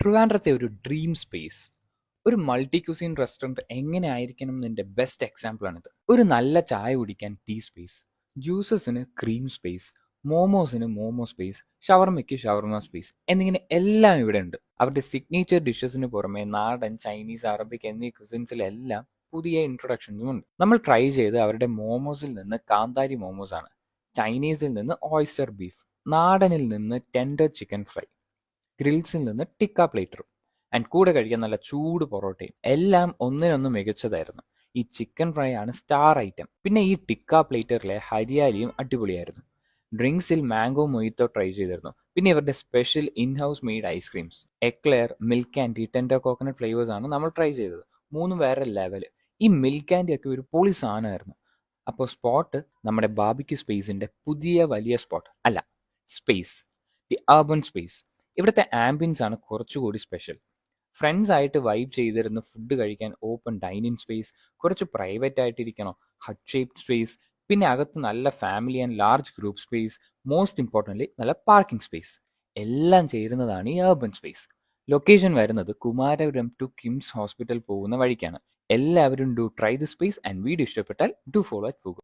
ട്രിവാൻഡ്രത്തെ ഒരു dream space ഒരു multi cuisine restaurant എങ്ങനെ ആയിരിക്കണം എന്നതിന്റെ ബെസ്റ്റ് എക്സാമ്പിളാണിത് ഒരു നല്ല ചായ കുടിക്കാൻ ടീ സ്പേസ് ജ്യൂസസിന് ക്രീം സ്പേസ് മോമോസിന് മോമോ സ്പേസ് ഷവർമയ്ക്ക് ഷവർമ സ്പേസ് എന്നിങ്ങനെ എല്ലാം ഇവിടെ ഉണ്ട്. അവരുടെ സിഗ്നേച്ചർ ഡിഷസിന് പുറമെ നാടൻ ചൈനീസ് അറബിക് എന്നീ ക്യുസിൻസിലെല്ലാം പുതിയ ഇൻട്രൊഡക്ഷൻസും ഉണ്ട്. നമ്മൾ ട്രൈ ചെയ്ത് അവരുടെ മോമോസിൽ നിന്ന് കാന്താരി മോമോസ് ആണ്. ചൈനീസിൽ നിന്ന് ഓയിസ്റ്റർ ബീഫ് നാടനിൽ നിന്ന് ടെൻഡർ ചിക്കൻ ഫ്രൈ ഗ്രിൽസിൽ നിന്ന് ടിക്ക പ്ലേറ്ററും ആൻഡ് കൂടെ കഴിക്കാൻ നല്ല ചൂട് പൊറോട്ടയും. എല്ലാം ഒന്നിനൊന്ന് മികച്ചതായിരുന്നു. ഈ ചിക്കൻ ഫ്രൈ ആണ് സ്റ്റാർ ഐറ്റം. പിന്നെ ഈ ടിക്ക പ്ലേറ്ററിലെ ഹരിയാലിയും അടിപൊളിയായിരുന്നു. ഡ്രിങ്ക്സിൽ മാംഗോ മൊയ്ത്തോ ട്രൈ ചെയ്തിരുന്നു. പിന്നെ ഇവരുടെ special in house made ice creams eclair milk and tender coconut flavours ആണ് നമ്മൾ ട്രൈ ചെയ്തത്. മൂന്ന് വേറെ ലെവൽ ഈ മിൽക്ക് ആൻഡി ഒക്കെ ഒരു പൊളി സാധനമായിരുന്നു. അപ്പോൾ സ്പോട്ട് നമ്മുടെ ബാബിക്യു സ്പേസിന്റെ പുതിയ വലിയ സ്പോട്ട് അല്ല സ്പേസ് ദി അർബൻ സ്പേസ് ഇവിടുത്തെ ആംബിയൻസ് ആണ് കുറച്ചുകൂടി സ്പെഷ്യൽ ഫ്രണ്ട്സ് ആയിട്ട് വൈബ് ചെയ്തിരുന്ന് ഫുഡ് കഴിക്കാൻ ഓപ്പൺ ഡൈനിങ് സ്പേസ് കുറച്ച് പ്രൈവറ്റ് ആയിട്ടിരിക്കണോ ഹട്ട് ഷേപ്ഡ് സ്പേസ് പിന്നെ അകത്ത് നല്ല family and large group space most importantly നല്ല പാർക്കിംഗ് സ്പേസ് എല്ലാം ചേരുന്നതാണ് ഈ അർബൻ സ്പേസ് ലൊക്കേഷൻ വരുന്നത് കുമാരപുരം ടു കിംസ് ഹോസ്പിറ്റൽ പോകുന്ന വഴിക്കാണ്. എല്ലാവരും do try the space and video ഇഷ്ടപ്പെട്ടാൽ ഡു ഫോളോ അറ്റ് ഫുഗോ